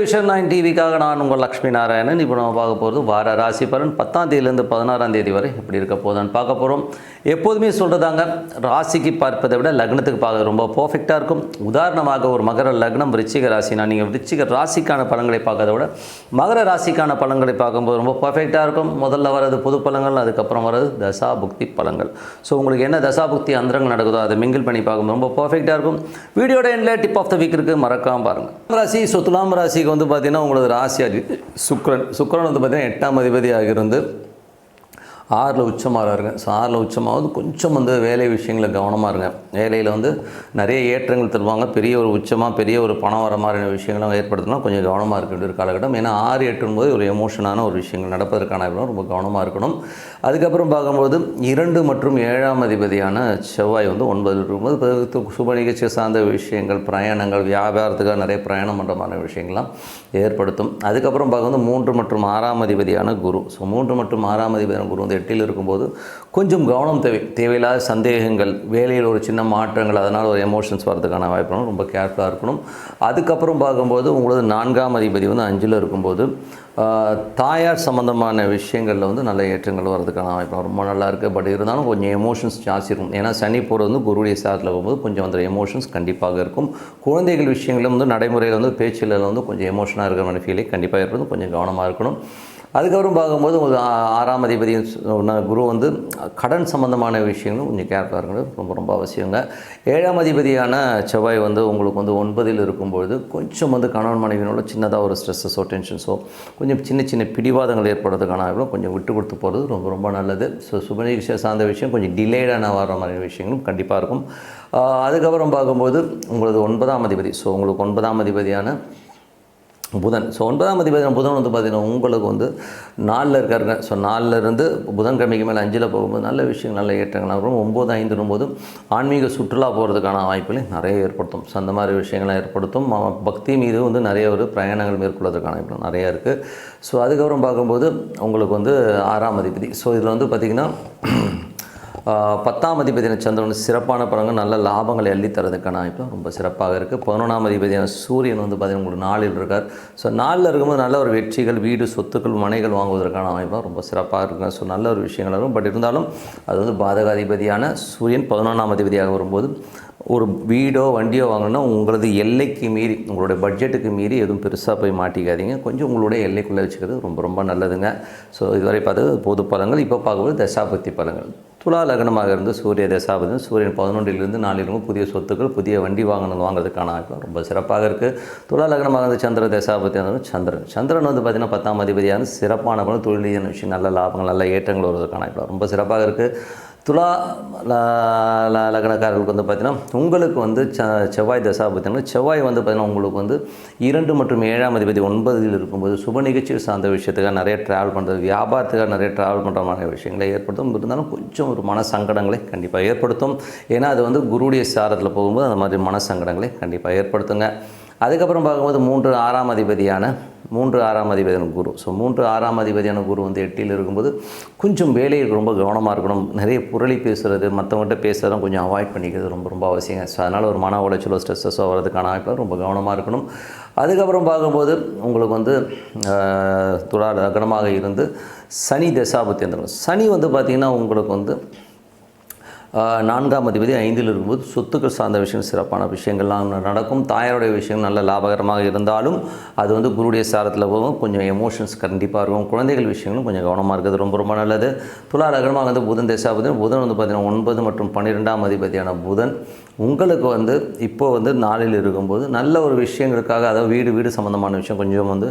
Vision nine டிவிக்காக நான் உங்கள் லக்ஷ்மி நாராயணன். இப்போ நம்ம பார்க்க போகிறது வார ராசி பலன் பத்தாம் தேதியிலேருந்து பதினாறாம் தேதி வரை எப்படி இருக்க போதான்னு பார்க்க போகிறோம் எப்போதுமே சொல்கிறதாங்க ராசிக்கு பார்ப்பதை விட லக்னத்துக்கு பார்க்க ரொம்ப பர்ஃபெக்டாக இருக்கும். உதாரணமாக ஒரு மகர லக்னம் ரிச்சிக ராசினா நீங்கள் ரிச்சிக ராசிக்கான பலன்களை பார்க்கறத விட மகர ராசிக்கான பலன்களை பார்க்கும்போது ரொம்ப பர்ஃபெக்டாக இருக்கும். முதல்ல வர்றது பொது பழங்கள் அதுக்கப்புறம் வர்றது தசா புக்தி பழங்கள் ஸோ உங்களுக்கு என்ன தசா புக்தி அந்தரங்கள் நடக்குதோ அதை மிங்கிள் பண்ணி பார்க்கும்போது ரொம்ப பர்ஃபெக்டாக இருக்கும். வீடியோட எண்டில் டிப் ஆஃப் த வீக் இருக்குது மறக்காமல் பாருங்கள் ராசி ஸோ துலாம் ராசிக்கு வந்து பார்த்தீங்கன்னா உங்களது ராசி அதி சுக்ரன் சுக்ரன் வந்து பார்த்தீங்கன்னா எட்டாம் அதிபதியாக இருந்து ஆறில் உச்சமாக இருங்க. ஸோ ஆறில் உச்சமாவது கொஞ்சம் வந்து வேலை விஷயங்களில் கவனமாக இருங்க. வேலையில் வந்து நிறைய ஏற்றங்கள் தருவாங்க. பெரிய ஒரு உச்சமாக பெரிய ஒரு பணம் வர மாதிரியான விஷயங்களும் ஏற்படுத்தினா கொஞ்சம் கவனமாக இருக்க வேண்டிய ஒரு காலகட்டம். ஏன்னா ஆறு எட்டும் போது ஒரு எமோஷனான ஒரு விஷயங்கள் நடப்பதற்கான ரொம்ப கவனமாக இருக்கணும். அதுக்கப்புறம் பார்க்கும்போது இரண்டு மற்றும் ஏழாம் அதிபதியான செவ்வாய் வந்து ஒன்பதில் இருக்கும்போது சுப நிகழ்ச்சி சார்ந்த விஷயங்கள் பிரயாணங்கள் வியாபாரத்துக்காக நிறைய பிரயாணம் பண்ணுற மாதிரி விஷயங்கள்லாம் ஏற்படுத்தும். அதுக்கப்புறம் பார்க்கும்போது மூன்று மற்றும் ஆறாம் அதிபதியான குரு. ஸோ மூன்று மற்றும் ஆறாம் அதிபதியான குரு வந்து எட்டில் இருக்கும்போது கொஞ்சம் கவனம் தேவை தேவையில்லாத சந்தேகங்கள் வேலையில் ஒரு சின்ன மாற்றங்கள் அதனால் ஒரு எமோஷன்ஸ் வரதுக்கான வாய்ப்பு ரொம்ப கேர்ஃபுல்லாக இருக்கணும். அதுக்கப்புறம் பார்க்கும்போது உங்களது நான்காம் அதிபதி வந்து அஞ்சில் இருக்கும்போது தாயார் சம்மந்தமான விஷயங்களில் வந்து நல்ல ஏற்றங்கள் வரதுக்கான வாய்ப்பு ரொம்ப நல்லா இருக்குது பட் இருந்தாலும் கொஞ்சம் எமோஷன்ஸ் ஜாஸ்தி இருக்கும் ஏன்னா சனி போகிறது வந்து குருடைய சாரத்தில் போகும்போது கொஞ்சம் அந்த எமோஷன்ஸ் கண்டிப்பாக இருக்கும். குழந்தைகள் விஷயங்களும் வந்து நடைமுறையில் வந்து பேச்சில் வந்து கொஞ்சம் எமோஷனாக இருக்கிற மாதிரி ஃபீலே கண்டிப்பாக ஏற்படும் கொஞ்சம் கவனமாக இருக்கணும். அதுக்கப்புறம் பார்க்கும்போது உங்களுக்கு ஆறாம் அதிபதியும் நான் குரு வந்து கடன் சம்பந்தமான விஷயங்களும் கொஞ்சம் கேர்ஃபுல்லாக இருக்கிறது ரொம்ப ரொம்ப அவசியங்க. ஏழாம் அதிபதியான செவ்வாய் வந்து உங்களுக்கு வந்து ஒன்பதில் இருக்கும்பொழுது கொஞ்சம் வந்து கணவன் மனைவியோட சின்னதாக ஒரு ஸ்ட்ரெஸ்ஸஸோ டென்ஷன்ஸோ கொஞ்சம் சின்ன சின்ன பிடிவாதங்கள் ஏற்படுறதுக்கான கொஞ்சம் விட்டு கொடுத்து போகிறது ரொம்ப ரொம்ப நல்லது. ஸோ சுபநிகழ்ச்சியை சார்ந்த விஷயம் கொஞ்சம் டிலேடான வர மாதிரி விஷயங்களும் கண்டிப்பாக இருக்கும். அதுக்கப்புறம் பார்க்கும்போது உங்களது ஒன்பதாம் அதிபதி. ஸோ உங்களுக்கு ஒன்பதாம் அதிபதியான புதன். ஸோ ஒன்பதாம் அதிபதி புதன் வந்து பார்த்திங்கன்னா உங்களுக்கு வந்து நாலில் இருக்காருங்க. ஸோ நாலில் இருந்து புதன்கிழமைக்கு மேலே அஞ்சில் போகும்போது நல்ல விஷயங்கள் நல்ல ஏற்றங்கள். வரும் ஒம்பது ஐந்துடும் போது ஆன்மீக சுற்றுலா போகிறதுக்கான வாய்ப்புகளை நிறைய ஏற்படுத்தும். ஸோ அந்த மாதிரி விஷயங்களை ஏற்படுத்தும். பக்தி மீது வந்து நிறைய ஒரு பிரயாணங்கள் மேற்கொள்வதற்கான வாய்ப்புகள் நிறையா இருக்குது ஸோ அதுக்கப்புறம் பார்க்கும்போது உங்களுக்கு வந்து ஆறாம் அதிபதி. ஸோ இதில் வந்து பார்த்திங்கன்னா பத்தாம் அதிபதியான சந்திரன் சிறப்பான பலன்கள் நல்ல லாபங்களை அள்ளி தரதுக்கான வாய்ப்பு ரொம்ப சிறப்பாக இருக்குது பதினொன்றாம் அதிபதியான சூரியன் வந்து பார்த்திங்கன்னா உங்களுக்கு நாளில் இருக்கார். ஸோ நாளில் இருக்கும்போது நல்ல ஒரு வெற்றிகள் வீடு சொத்துக்கள் மனைகள் வாங்குவதற்கான அமைப்பாக ரொம்ப சிறப்பாக இருக்குங்க. ஸோ நல்ல ஒரு விஷயங்கள் வரும். பட் இருந்தாலும் அது வந்து பாதகாதிபதியான சூரியன் பதினொன்றாம் அதிபதியாக வரும்போது ஒரு வீடோ வண்டியோ வாங்கணும்னா உங்களது எல்லைக்கு மீறி உங்களுடைய பட்ஜெட்டுக்கு மீறி எதுவும் பெருசாக போய் மாட்டிக்காதீங்க. கொஞ்சம் உங்களுடைய எல்லைக்குள்ளே வச்சுக்கிறது ரொம்ப ரொம்ப நல்லதுங்க. ஸோ இதுவரை பார்த்தது பொது பலங்கள் இப்போ பார்க்கும்போது தசாபக்தி பலங்கள் துலா லக்னமாக இருந்து சூரிய தசாபதி சூரியன் பதினொன்றிலிருந்து நாளிலிருந்து புதிய சொத்துக்கள் புதிய வண்டி வாங்கணும் வாங்குறதுக்கான ரொம்ப சிறப்பாக இருக்குது துலா லக்னமாக இருந்து சந்திர தசாபதி சந்திரன். சந்திரன் வந்து பார்த்திங்கன்னா பத்தாம் அதிபதியாக சிறப்பான குணம் தொழில் விஷயம் நல்ல லாபங்கள் நல்ல ஏற்றங்கள் வருவதற்கான வாய்ப்பு ரொம்ப சிறப்பாக இருக்குது துலா லக்னக்காரர்களுக்கு வந்து பார்த்தீங்கன்னா உங்களுக்கு வந்து ச செவ்வாய் தசா பார்த்தீங்கன்னா செவ்வாய் வந்து பார்த்திங்கன்னா உங்களுக்கு வந்து இரண்டு மற்றும் ஏழாம் அதிபதி ஒன்பதில் இருக்கும்போது சுப நிகழ்ச்சிகள் சார்ந்த விஷயத்துக்காக நிறைய ட்ராவல் பண்ணுறது வியாபாரத்துக்காக நிறைய ட்ராவல் பண்ணுற மாதிரி விஷயங்களை ஏற்படுத்தும். இருந்தாலும் கொஞ்சம் ஒரு மன சங்கடங்களை கண்டிப்பாக ஏற்படுத்தும். ஏன்னா அது வந்து குருடைய சாரத்தில் போகும்போது அந்த மாதிரி மன சங்கடங்களை கண்டிப்பாக ஏற்படுத்துங்க. அதுக்கப்புறம் பார்க்கும்போது மூன்று ஆறாம் அதிபதியான மூன்று ஆறாம் அதிபதியான குரு. ஸோ மூன்று ஆறாம் அதிபதியான குரு வந்து எட்டியில் இருக்கும்போது கொஞ்சம் வேலையில் ரொம்ப கவனமாக இருக்கணும். நிறைய புரளி பேசுகிறது மற்றவங்கள்ட்ட பேசுகிறதும் கொஞ்சம் அவாய்ட் பண்ணிக்கிறது ரொம்ப ரொம்ப அவசியங்க ஸோ அதனால் ஒரு மன உளைச்சலோ ஸ்ட்ரெஸ்ஸஸோ வரதுக்கான வாய்ப்பில் ரொம்ப கவனமாக இருக்கணும். அதுக்கப்புறம் பார்க்கும்போது உங்களுக்கு வந்து துடா துலா லக்னமாக இருந்து சனி தசாபத்தி வந்துடும் சனி வந்து பார்த்திங்கன்னா உங்களுக்கு வந்து நான்காம் அதிபதி ஐந்தில் இருக்கும்போது சொத்துக்கள் சார்ந்த விஷயம் சிறப்பான விஷயங்கள்லாம் நடக்கும். தாயாருடைய விஷயம் நல்ல லாபகரமாக இருந்தாலும் அது வந்து குருடைய சாரத்தில் போகும். கொஞ்சம் எமோஷன்ஸ் கண்டிப்பாக இருக்கும். குழந்தைகள் விஷயங்களும் கொஞ்சம் கவனமாக இருக்கிறது ரொம்ப ரொம்ப நல்லது. துலா லக்னமாக வந்து புதன் தேசாபதி புதன் வந்து பார்த்திங்கன்னா ஒன்பது மற்றும் பன்னிரெண்டாம் அதிபதியான புதன். உங்களுக்கு வந்து இப்போ வந்து நாளில் இருக்கும்போது நல்ல ஒரு விஷயங்களுக்காக அதாவது வீடு வீடு சம்மந்தமான விஷயம் கொஞ்சம் வந்து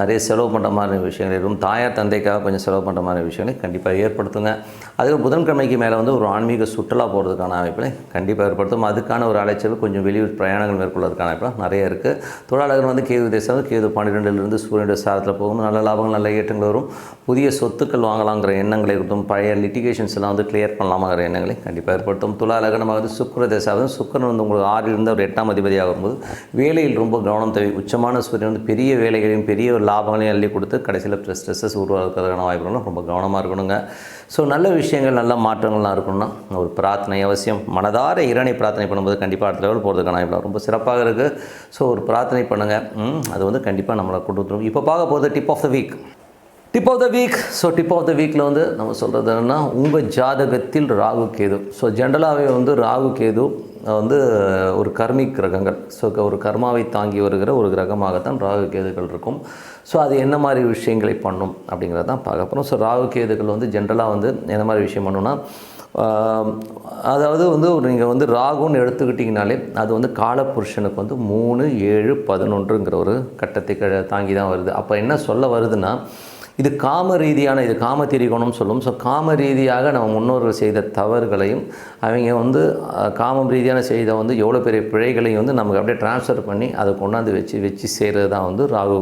நிறைய செலவு பண்ணுற மாதிரி விஷயங்கள் இருக்கும். தாயார் தந்தைக்காக கொஞ்சம் செலவு பண்ணுற மாதிரி விஷயங்களை கண்டிப்பாக ஏற்படுத்துங்க. அதுக்கு புதன்கிழமைக்கு மேலே வந்து ஒரு ஆன்மீக சுற்றுலா போகிறதுக்கான வாய்ப்புகளை கண்டிப்பாக ஏற்படுத்தும். அதுக்கான ஒரு அலைச்சல் கொஞ்சம் வெளியூர் பிரயாணங்கள் மேற்கொள்வதற்கான வாய்ப்புலாம் நிறைய இருக்குது தொழிலாளர்கள் வந்து கேது தேசம் கேது பன்னிரெண்டுலேருந்து சூரியனுடைய சாரத்தில் போகும். நல்ல லாபங்கள் நல்ல ஏற்றங்கள் வரும். புதிய சொத்துக்கள் வாங்கலாங்கிற எண்ணங்களை இருக்கட்டும் பழைய லிட்டிகேஷன்ஸ் எல்லாம் வந்து கிளியர் பண்ணலாமாங்கிற எண்ணங்களை கண்டிப்பாக ஏற்படுத்தும். துலா லக்னமாக வந்து சுக்கர தேசாவது சுக்கரன் வந்து உங்களுக்கு ஆறிலிருந்து ஒரு எட்டாம் அதிபதியாக வரும்போது வேலையில் ரொம்ப கவனம் தேவை. உச்சமான சூரியன் வந்து பெரிய வேலைகளையும் பெரிய ஒரு லாபங்களையும் அள்ளி கொடுத்து கடைசியில் ஸ்ட்ரெஸ்ஸஸ் உருவாக்குறதுக்கான வாய்ப்புகளும் ரொம்ப கவனமாக இருக்கணுங்க. ஸோ நல்ல விஷயங்கள் நல்ல மாற்றங்கள்லாம் இருக்கணும்னா ஒரு பிரார்த்தனை அவசியம். மனதார இறைனை பிரார்த்தனை பண்ணும்போது கண்டிப்பாக அடுத்த லெவல் போகிறதுக்கான ரொம்ப சிறப்பாக இருக்குது ஸோ ஒரு பிரார்த்தனை பண்ணுங்கள் ம், அது வந்து கண்டிப்பாக நம்மளை கொண்டு வந்துடும் இப்போ பார்க்க போகிறது tip of the week tip of the week so tip of the வீக்கில் வந்து நம்ம சொல்கிறது என்னென்னா உங்கள் ஜாதகத்தில் ராகு கேது. ஸோ ஜென்ரலாகவே வந்து ராகு கேது வந்து ஒரு கர்மி கிரகங்கள். ஸோ ஒரு கர்மாவை தாங்கி வருகிற ஒரு கிரகமாகத்தான் ராகு கேதுகள் இருக்கும். ஸோ அது என்ன மாதிரி விஷயங்களை பண்ணும் அப்படிங்கிறதான் பார்க்க போகிறோம் ஸோ ராகு கேதுகள் வந்து ஜென்ரலாக வந்து என்ன மாதிரி விஷயம் பண்ணுன்னா அதாவது வந்து நீங்கள் வந்து ராகுன்னு எடுத்துக்கிட்டிங்கனாலே அது வந்து காலப்புருஷனுக்கு வந்து மூணு ஏழு பதினொன்றுங்கிற ஒரு கட்டத்தை க- தாங்கி தான் வருது. அப்போ என்ன சொல்ல வருதுன்னா இது காம ரீதியான இது காம திரிகோணம் சொல்லும். ஸோ காம ரீதியாக நம்ம முன்னோர்கள் செய்த தவறுகளையும் அவங்க வந்து காமம் ரீதியான செய்த வந்து எவ்வளோ பெரிய பிழைகளையும் வந்து நமக்கு அப்படியே ட்ரான்ஸ்ஃபர் பண்ணி அதை கொண்டாந்து வச்சு வச்சு செய்கிறது தான் வந்து ராகு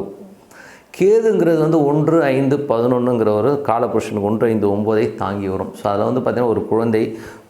கேதுங்கிறது வந்து ஒன்று ஐந்து பதினொன்றுங்கிற ஒரு காலபுருஷனுக்கு ஒன்று ஐந்து ஒம்போதை தாங்கி வரும். ஸோ அதில் வந்து பார்த்திங்கன்னா ஒரு குழந்தை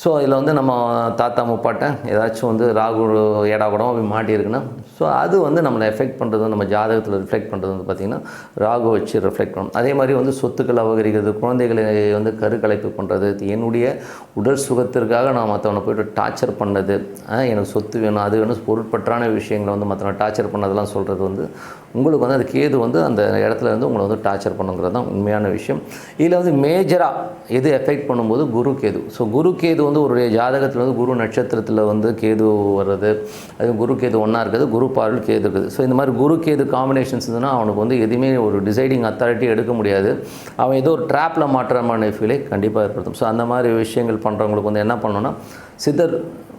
ஸோ இதில் வந்து நம்ம தாத்தா முப்பாட்டை ஏதாச்சும் வந்து ராகு ஏடா கூடம் போய் மாட்டியிருக்குன்னா ஸோ அது வந்து நம்மளை எஃபெக்ட் பண்ணுறது நம்ம ஜாதகத்தில் ரிஃப்ளெக்ட் பண்ணுறது வந்து பார்த்திங்கன்னா ராகு வச்சு ரிஃப்ளெக்ட் பண்ணும் அதே மாதிரி வந்து சொத்துக்கள் அபகரிக்கிறது குழந்தைகளை வந்து கருக்கலைப்பு பண்ணுறது என்னுடைய உடல் சுகத்திற்காக நான் மற்றவனை போய்ட்டு டார்ச்சர் பண்ணது எனக்கு சொத்து வேணும் அது வேணும் பொருட்பற்றான விஷயங்களை வந்து மற்றவனை டார்ச்சர் பண்ணதெல்லாம் சொல்கிறது வந்து உங்களுக்கு வந்து அது கேது வந்து அந்த இடத்துல இருந்து உங்களை வந்து டார்ச்சர் பண்ணுங்கிறது தான் உண்மையான விஷயம். இதில் வந்து மேஜராக எது எஃபெக்ட் பண்ணும்போது குரு கேது. ஸோ குரு கேது வந்து ஒரு ஜாதகத்தில் வந்து குரு நட்சத்திரத்தில் வந்து கேது வர்றது அது குரு கேது ஒன்றா இருக்குது குரு பார்வையில் கேது இருக்குது. ஸோ இந்த மாதிரி குரு கேது காம்பினேஷன்ஸ் இருந்ததுன்னா அவனுக்கு வந்து எதுவுமே ஒரு டிசைடிங் அத்தாரிட்டி எடுக்க முடியாது. அவன் ஏதோ ஒரு ட்ராப்பில் மாற்றமான ஃபீலை கண்டிப்பாக ஏற்படுத்தும். ஸோ அந்த மாதிரி விஷயங்கள் பண்ணுறவங்களுக்கு வந்து என்ன பண்ணணும்னா சித்தர்